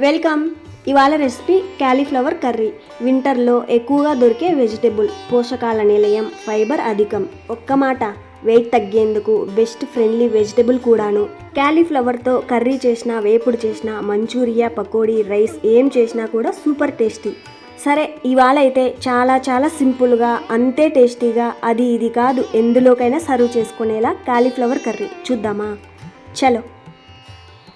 Welcome. ఇవాళ recipe cauliflower curry. వింటర్లో ఎక్కువగా దొరికే వెజిటేబుల్. పోషకాల నిలయం ఫైబర్ అధికం. ఒక్క మాట వెయిట్ తగ్గేందుకు బెస్ట్ ఫ్రెండ్లీ వెజిటేబుల్ కూడాను. క్యాలీఫ్లవర్తో కర్రీ చేసినా వేపుడు చేసినా మంచూరియా పకోడీ రైస్ ఏం చేసినా కూడా సూపర్ టేస్టీ. సరే ఇవాళ అయితే చాలా చాలా సింపుల్గా అంతే టేస్టీగా అది ఇది కాదు ఎందులోకైనా సర్వ్ చేసుకునేలా క్యాలీఫ్లవర్ కర్రీ. చూద్దామా? చలో.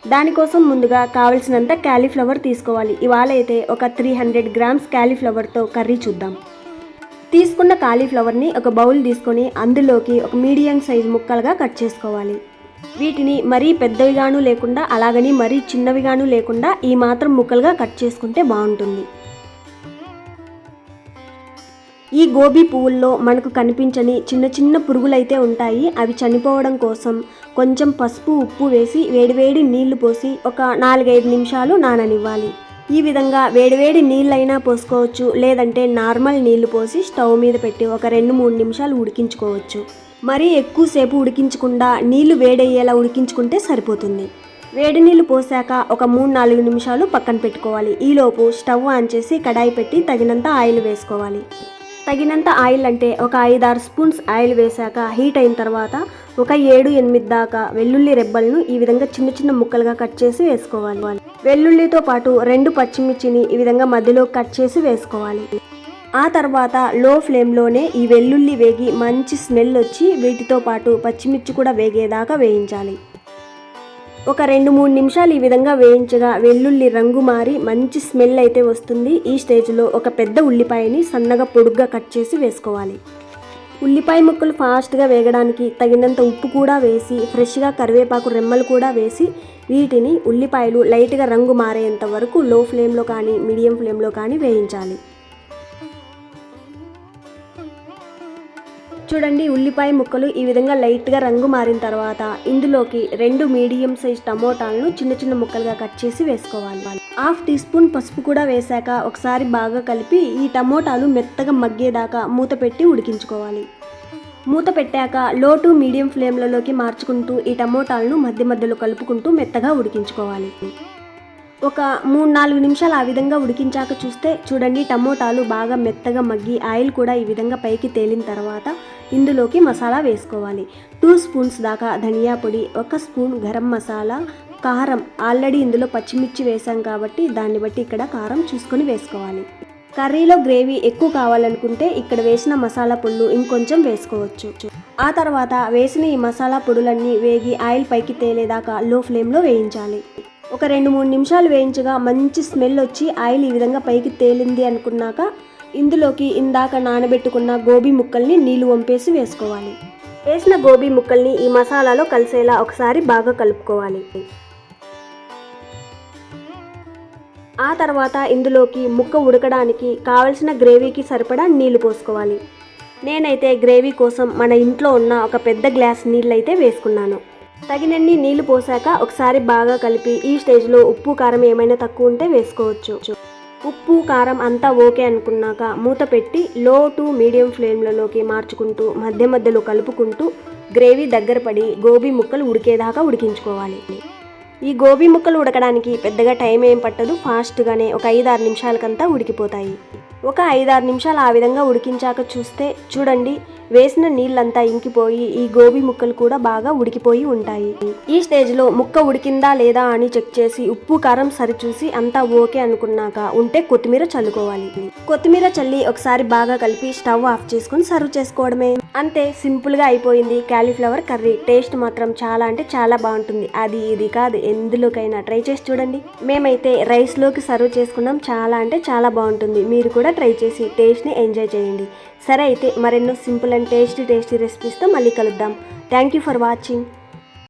దానికోసం ముందుగా కావలసినంత క్యాలీఫ్లవర్ తీసుకోవాలి. ఇవాళ అయితే ఒక త్రీ హండ్రెడ్ గ్రామ్స్ క్యాలీఫ్లవర్తో కర్రీ చూద్దాం. తీసుకున్న కాలీఫ్లవర్ని ఒక బౌల్ తీసుకొని అందులోకి ఒక మీడియం సైజ్ ముక్కలుగా కట్ చేసుకోవాలి. వీటిని మరీ పెద్దవిగాను లేకుండా అలాగని మరీ చిన్నవిగాను లేకుండా ఈ మాత్రం ముక్కలుగా కట్ చేసుకుంటే బాగుంటుంది. ఈ గోబీ పువ్వుల్లో మనకు కనిపించని చిన్న చిన్న పురుగులైతే ఉంటాయి. అవి చనిపోవడం కోసం కొంచెం పసుపు ఉప్పు వేసి వేడివేడి నీళ్ళు పోసి ఒక నాలుగైదు నిమిషాలు నాననివ్వాలి. ఈ విధంగా వేడివేడి నీళ్ళైనా పోసుకోవచ్చు లేదంటే నార్మల్ నీళ్ళు పోసి స్టవ్ మీద పెట్టి ఒక రెండు మూడు నిమిషాలు ఉడికించుకోవచ్చు. మరీ ఎక్కువసేపు ఉడికించకుండా నీళ్ళు వేడయ్యేలా ఉడికించుకుంటే సరిపోతుంది. వేడి నీళ్ళు పోసాక ఒక మూడు నాలుగు నిమిషాలు పక్కన పెట్టుకోవాలి. ఈలోపు స్టవ్ ఆన్ చేసి కడాయి పెట్టి తగినంత ఆయిల్ వేసుకోవాలి. తగినంత ఆయిల్ అంటే ఒక ఐదారు స్పూన్స్ ఆయిల్ వేశాక హీట్ అయిన తర్వాత ఒక ఏడు ఎనిమిది దాకా వెల్లుల్లి రెబ్బలను ఈ విధంగా చిన్న చిన్న ముక్కలుగా కట్ చేసి వేసుకోవాలి. వెల్లుల్లితో పాటు రెండు పచ్చిమిర్చిని ఈ విధంగా మధ్యలో కట్ చేసి వేసుకోవాలి. ఆ తర్వాత లో ఫ్లేమ్లోనే ఈ వెల్లుల్లి వేగి మంచి స్మెల్ వచ్చి వీటితో పాటు పచ్చిమిర్చి కూడా వేగేదాకా వేయించాలి. ఒక రెండు మూడు నిమిషాలు ఈ విధంగా వేయించగా వెల్లుల్లి రంగు మారి మంచి స్మెల్ అయితే వస్తుంది. ఈ స్టేజ్లో ఒక పెద్ద ఉల్లిపాయని సన్నగా పొడుగ్గా కట్ చేసి వేసుకోవాలి. ఉల్లిపాయ ముక్కలు ఫాస్ట్గా వేగడానికి తగినంత ఉప్పు కూడా వేసి ఫ్రెష్గా కరివేపాకు రెమ్మలు కూడా వేసి వీటిని ఉల్లిపాయలు లైట్గా రంగు మారేంత వరకు లో ఫ్లేమ్లో కానీ మీడియం ఫ్లేమ్లో కానీ వేయించాలి. చూడండి ఉల్లిపాయ ముక్కలు ఈ విధంగా లైట్గా రంగు మారిన తర్వాత ఇందులోకి రెండు మీడియం సైజ్ టమోటాలను చిన్న చిన్న ముక్కలుగా కట్ చేసి వేసుకోవాలి. హాఫ్ టీ స్పూన్ పసుపు కూడా వేశాక ఒకసారి బాగా కలిపి ఈ టమోటాలు మెత్తగా మగ్గేదాకా మూత పెట్టి ఉడికించుకోవాలి. మూత పెట్టాక లో టు మీడియం ఫ్లేమ్లలోకి మార్చుకుంటూ ఈ టమోటాలను మధ్య మధ్యలో కలుపుకుంటూ మెత్తగా ఉడికించుకోవాలి. ఒక మూడు నాలుగు నిమిషాలు ఆ విధంగా ఉడికించాక చూస్తే చూడండి టమోటాలు బాగా మెత్తగా మగ్గి ఆయిల్ కూడా ఈ విధంగా పైకి తేలిన తర్వాత ఇందులోకి మసాలా వేసుకోవాలి. టూ స్పూన్స్ దాకా ధనియా పొడి ఒక స్పూన్ గరం మసాలా కారం ఆల్రెడీ ఇందులో పచ్చిమిర్చి వేసాం కాబట్టి దాన్ని బట్టి ఇక్కడ కారం చూసుకొని వేసుకోవాలి. కర్రీలో గ్రేవీ ఎక్కువ కావాలనుకుంటే ఇక్కడ వేసిన మసాలా పొడులు ఇంకొంచెం వేసుకోవచ్చు. ఆ తర్వాత వేసిన ఈ మసాలా పొడులన్నీ వేగి ఆయిల్ పైకి తేలేదాకా లో ఫ్లేమ్లో వేయించాలి. ఒక రెండు మూడు నిమిషాలు వేయించగా మంచి స్మెల్ వచ్చి ఆయిల్ ఈ విధంగా పైకి తేలింది అనుకున్నాక ఇందులోకి ఇందాక నానబెట్టుకున్న గోబీ ముక్కల్ని నీళ్ళు వంపేసి వేసుకోవాలి. వేసిన గోబీ ముక్కల్ని ఈ మసాలాలో కలిసేలా ఒకసారి బాగా కలుపుకోవాలి. ఆ తర్వాత ఇందులోకి ముక్క ఉడకడానికి కావలసిన గ్రేవీకి సరిపడా నీళ్ళు పోసుకోవాలి. నేనైతే గ్రేవీ కోసం మన ఇంట్లో ఉన్న ఒక పెద్ద గ్లాస్ నీళ్ళైతే వేసుకున్నాను. తగినన్ని నీళ్ళు పోసాక ఒకసారి బాగా కలిపి ఈ స్టేజ్లో ఉప్పు కారం ఏమైనా తక్కువ ఉంటే వేసుకోవచ్చు. ఉప్పు కారం అంతా ఓకే అనుకున్నాక మూత పెట్టి లో టు మీడియం ఫ్లేమ్లలోకి మార్చుకుంటూ మధ్య మధ్యలో కలుపుకుంటూ గ్రేవీ దగ్గర పడి గోబీ ముక్కలు ఉడికేదాకా ఉడికించుకోవాలి. ఈ గోబీ ముక్కలు ఉడకడానికి పెద్దగా టైం ఏం పట్టదు ఫాస్ట్గానే ఒక ఐదు ఆరు నిమిషాలకంతా ఉడికిపోతాయి. ఒక ఐదారు నిమిషాలు ఆ విధంగా ఉడికించాక చూస్తే చూడండి వేసిన నీళ్ళంతా ఇంకిపోయి ఈ గోబీ ముక్కలు కూడా బాగా ఉడికిపోయి ఉంటాయి. ఈ స్టేజ్లో ముక్క ఉడికిందా లేదా అని చెక్ చేసి ఉప్పు కారం సరిచూసి అంతా ఓకే అనుకున్నాక ఉంటే కొత్తిమీర చల్లుకోవాలి. కొత్తిమీర చల్లి ఒకసారి బాగా కలిపి స్టవ్ ఆఫ్ చేసుకుని సర్వ్ చేసుకోవడమే. అంతే సింపుల్గా అయిపోయింది. క్యాలీఫ్లవర్ కర్రీ టేస్ట్ మాత్రం చాలా అంటే చాలా బాగుంటుంది. అది ఇది కాదు ఎందులోకైనా ట్రై చేసి చూడండి. మేమైతే రైస్లోకి సర్వ్ చేసుకున్నాం. చాలా అంటే చాలా బాగుంటుంది. మీరు కూడా ట్రై చేసి టేస్ట్ని ఎంజాయ్ చేయండి. సరే అయితే మరెన్నో సింపుల్ అండ్ టేస్టీ టేస్టీ రెసిపీస్తో మళ్ళీ కలుద్దాం. Thank you for watching.